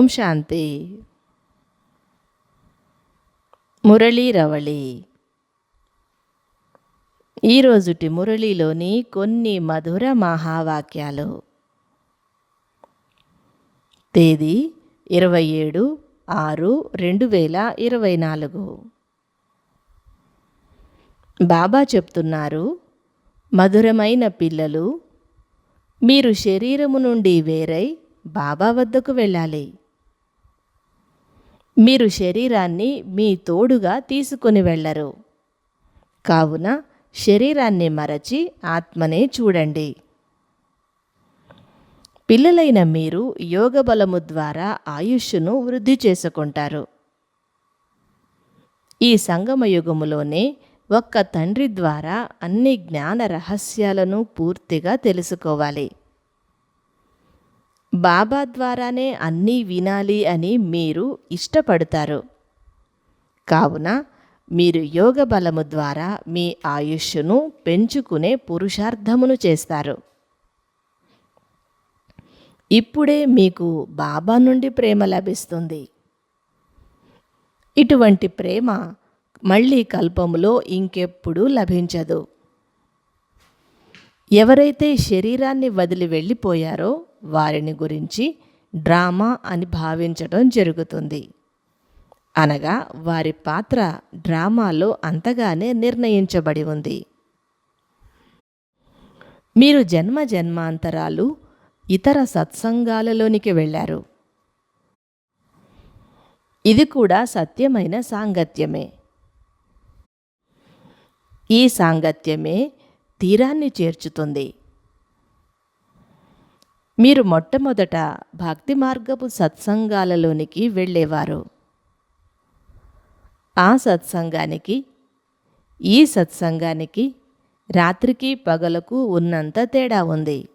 ఓం శాంతి. మురళీ రవళి. ఈరోజుటి మురళీలోని కొన్ని మధుర మహావాక్యాలు. తేదీ ఇరవై ఏడు ఆరు రెండు వేల ఇరవై నాలుగు. బాబా చెప్తున్నారు మధురమైన పిల్లలు మీరు శరీరము నుండి వేరై బాబా వద్దకు వెళ్ళాలి. మీరు శరీరాన్ని మీ తోడుగా తీసుకొని వెళ్ళరు. కావున శరీరాన్ని మరచి ఆత్మనే చూడండి. పిల్లలైన మీరు యోగ బలము ద్వారా ఆయుష్ను వృద్ధి చేసుకుంటారు. ఈ సంగమయుగములోనే ఒక్క తండ్రి ద్వారా అన్ని జ్ఞాన రహస్యాలను పూర్తిగా తెలుసుకోవాలి. బాబా ద్వారానే అన్నీ వినాలి అని మీరు ఇష్టపడతారు. కావున మీరు యోగ బలము ద్వారా మీ ఆయుష్ను పెంచుకునే పురుషార్థమును చేస్తారు. ఇప్పుడే మీకు బాబా నుండి ప్రేమ లభిస్తుంది. ఇటువంటి ప్రేమ మళ్ళీ కల్పములో ఇంకెప్పుడు లభించదు. ఎవరైతే శరీరాన్ని వదిలి వెళ్ళిపోయారో వారిని గురించి డ్రామా అని భావించడం జరుగుతుంది. అనగా వారి పాత్ర డ్రామాలో అంతగానే నిర్ణయించబడి ఉంది. మీరు జన్మ జన్మాంతరాలు ఇతర సత్సంగాలలోనికి వెళ్ళారు. ఇది కూడా సత్యమైన సాంగత్యమే. ఈ సాంగత్యమే తీరాన్ని చేర్చుతుంది. మీరు మొట్టమొదట భక్తి మార్గపు సత్సంగాలలోనికి వెళ్ళేవారు. ఆ సత్సంగానికి ఈ సత్సంగానికి రాత్రికి పగలకు ఉన్నంత తేడా ఉంది.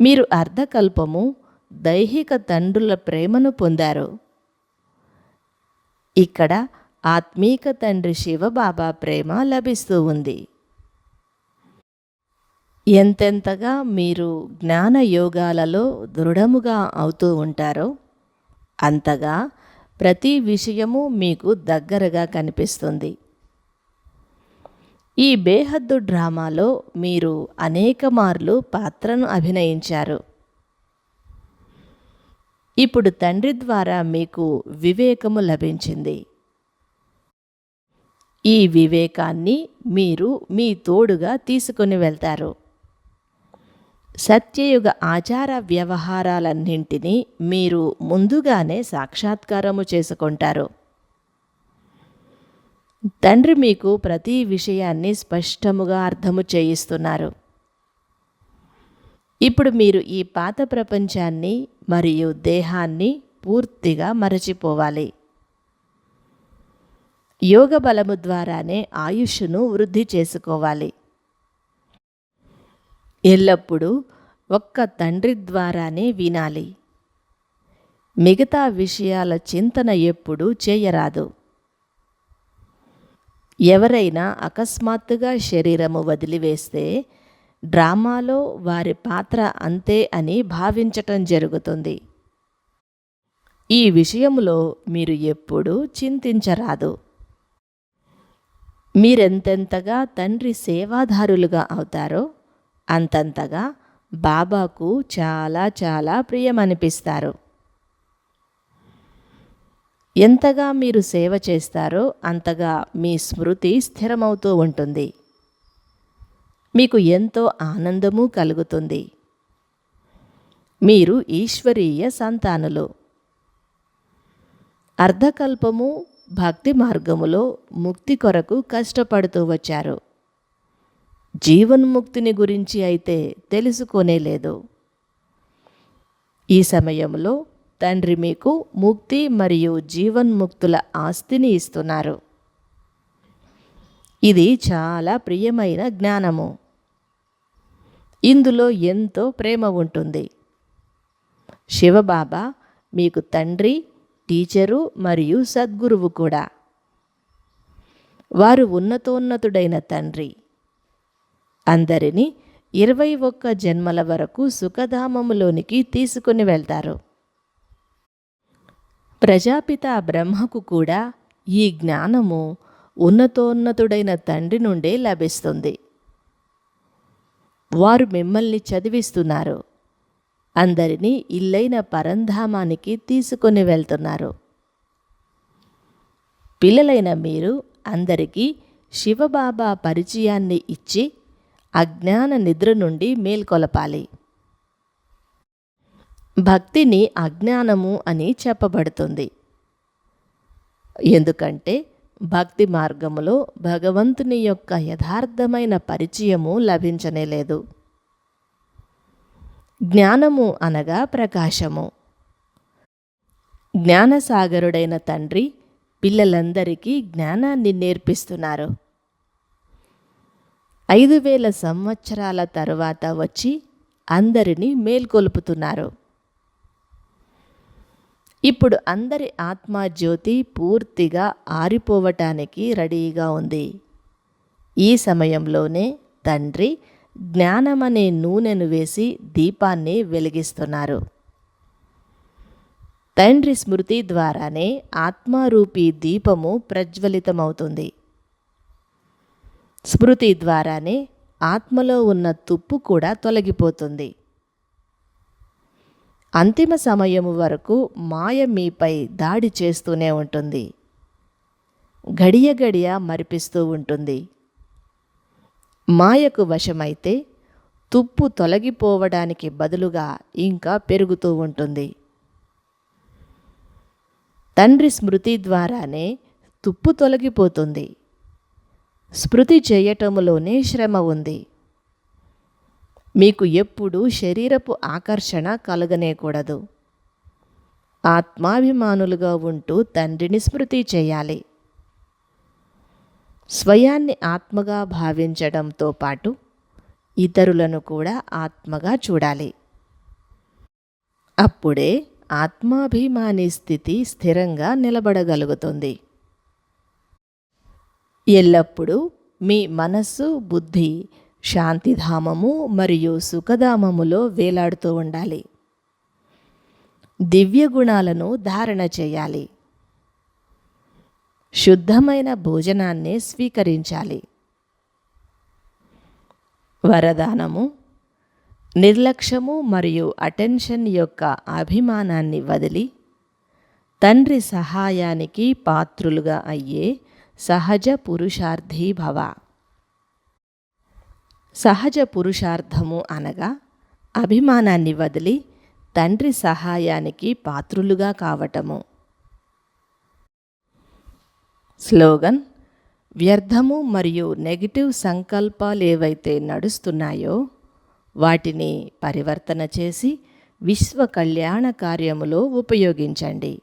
మీరు అర్ధకల్పము దైహిక తండ్రుల ప్రేమను పొందారు. ఇక్కడ ఆత్మీక తండ్రి శివబాబా ప్రేమ లభిస్తూ ఉంది. ఎంతెంతగా మీరు జ్ఞాన యోగాలలో దృఢముగా అవుతూ ఉంటారో అంతగా ప్రతి విషయము మీకు దగ్గరగా కనిపిస్తుంది. ఈ బేహద్దు డ్రామాలో మీరు అనేక మార్లు పాత్రను అభినయించారు. ఇప్పుడు తండ్రి ద్వారా మీకు వివేకము లభించింది. ఈ వివేకాన్ని మీరు మీ తోడుగా తీసుకొని వెళ్తారు. సత్యయుగ ఆచార వ్యవహారాలన్నింటినీ మీరు ముందుగానే సాక్షాత్కారము చేసుకుంటారు. తండ్రి మీకు ప్రతి విషయాన్ని స్పష్టముగా అర్థము చేయిస్తున్నారు. ఇప్పుడు మీరు ఈ పాత ప్రపంచాన్ని మరియు దేహాన్ని పూర్తిగా మరచిపోవాలి. యోగ బలము ద్వారానే ఆయుష్ను వృద్ధి చేసుకోవాలి. ఎల్లప్పుడూ ఒక్క తండ్రి ద్వారానే వినాలి. మిగతా విషయాల చింతన ఎప్పుడూ చేయరాదు. ఎవరైనా అకస్మాత్తుగా శరీరము వదిలివేస్తే డ్రామాలో వారి పాత్ర అంతే అని భావించటం జరుగుతుంది. ఈ విషయంలో మీరు ఎప్పుడూ చింతించరాదు. మీరెంతెంతగా తండ్రి సేవాదారులుగా అవుతారో అంతంతగా బాబాకు చాలా చాలా ప్రియమనిపిస్తారు. ఎంతగా మీరు సేవ చేస్తారో అంతగా మీ స్మృతి స్థిరమవుతూ ఉంటుంది. మీకు ఎంతో ఆనందము కలుగుతుంది. మీరు ఈశ్వరీయ సంతానులు. అర్ధకల్పము భక్తి మార్గములో ముక్తి కొరకు కష్టపడుతూ వచ్చారు. జీవన్ముక్తిని గురించి అయితే తెలుసుకొనే లేదు. ఈ సమయంలో తండ్రి మీకు ముక్తి మరియు జీవన్ముక్తుల ఆస్తిని ఇస్తున్నారు. ఇది చాలా ప్రియమైన జ్ఞానము. ఇందులో ఎంతో ప్రేమ ఉంటుంది. శివబాబా మీకు తండ్రి టీచరు మరియు సద్గురువు కూడా. వారు ఉన్నతోన్నతుడైన తండ్రి. అందరినీ ఇరవై ఒక్క జన్మల వరకు సుఖధామములోనికి తీసుకుని వెళ్తారు. ప్రజాపిత బ్రహ్మకు కూడా ఈ జ్ఞానము ఉన్నతోన్నతుడైన తండ్రి నుండే లభిస్తుంది. వారు మిమ్మల్ని చదివిస్తున్నారు. అందరినీ ఇల్లైన పరంధామానికి తీసుకొని వెళ్తున్నారు. పిల్లలైన మీరు అందరికీ శివబాబా పరిచయాన్ని ఇచ్చి అజ్ఞాన నిద్ర నుండి మేల్కొలపాలి. భక్తిని అజ్ఞానము అని చెప్పబడుతుంది. ఎందుకంటే భక్తి మార్గములో భగవంతుని యొక్క యథార్థమైన పరిచయము లభించనే లేదు. జ్ఞానము అనగా ప్రకాశము. జ్ఞానసాగరుడైన తండ్రి పిల్లలందరికీ జ్ఞానాన్ని నేర్పిస్తున్నారు. ఐదు వేల సంవత్సరాల తర్వాత వచ్చి అందరినీ మేల్కొల్పుతున్నారు. ఇప్పుడు అందరి ఆత్మజ్యోతి పూర్తిగా ఆరిపోవటానికి రెడీగా ఉంది. ఈ సమయంలోనే తండ్రి జ్ఞానమనే నూనెను వేసి దీపాన్ని వెలిగిస్తున్నారు. తండ్రి స్మృతి ద్వారానే ఆత్మారూపీ దీపము ప్రజ్వలితమవుతుంది. స్మృతి ద్వారానే ఆత్మలో ఉన్న తుప్పు కూడా తొలగిపోతుంది. అంతిమ సమయము వరకు మాయ మీపై దాడి చేస్తూనే ఉంటుంది. గడియ గడియ మరిపిస్తూ ఉంటుంది. మాయకు వశమైతే తుప్పు తొలగిపోవడానికి బదులుగా ఇంకా పెరుగుతూ ఉంటుంది. తండ్రి స్మృతి ద్వారానే తుప్పు తొలగిపోతుంది. స్మృతి చేయటములోనే శ్రమ ఉంది. మీకు ఎప్పుడూ శరీరపు ఆకర్షణ కలగనేకూడదు. ఆత్మాభిమానులుగా ఉంటూ తండ్రిని స్మృతి చేయాలి. స్వయాన్ని ఆత్మగా భావించడంతో పాటు ఇతరులను కూడా ఆత్మగా చూడాలి. అప్పుడే ఆత్మాభిమాని స్థితి స్థిరంగా నిలబడగలుగుతుంది. ఎల్లప్పుడూ మీ మనస్సు బుద్ధి శాంతిధామము మరియు సుఖధామములో వేలాడుతూ ఉండాలి. దివ్య గుణాలను ధారణ చేయాలి. శుద్ధమైన భోజనాన్ని స్వీకరించాలి. వరదానము నిర్లక్ష్యము మరియు అటెన్షన్ యొక్క అభిమానాన్ని వదిలి తండ్రి సహాయానికి పాత్రులుగా అయ్యే సహజ పురుషార్థీ భవ. సహజ పురుషార్థము అనగా అభిమానాన్ని వదిలి తండ్రి సహాయానికి పాత్రులుగా కావటము. స్లోగన్ వ్యర్థము మరియు నెగిటివ్ సంకల్పాలు ఏవైతే నడుస్తున్నాయో వాటిని పరివర్తన చేసి విశ్వ కళ్యాణ కార్యములో ఉపయోగించండి.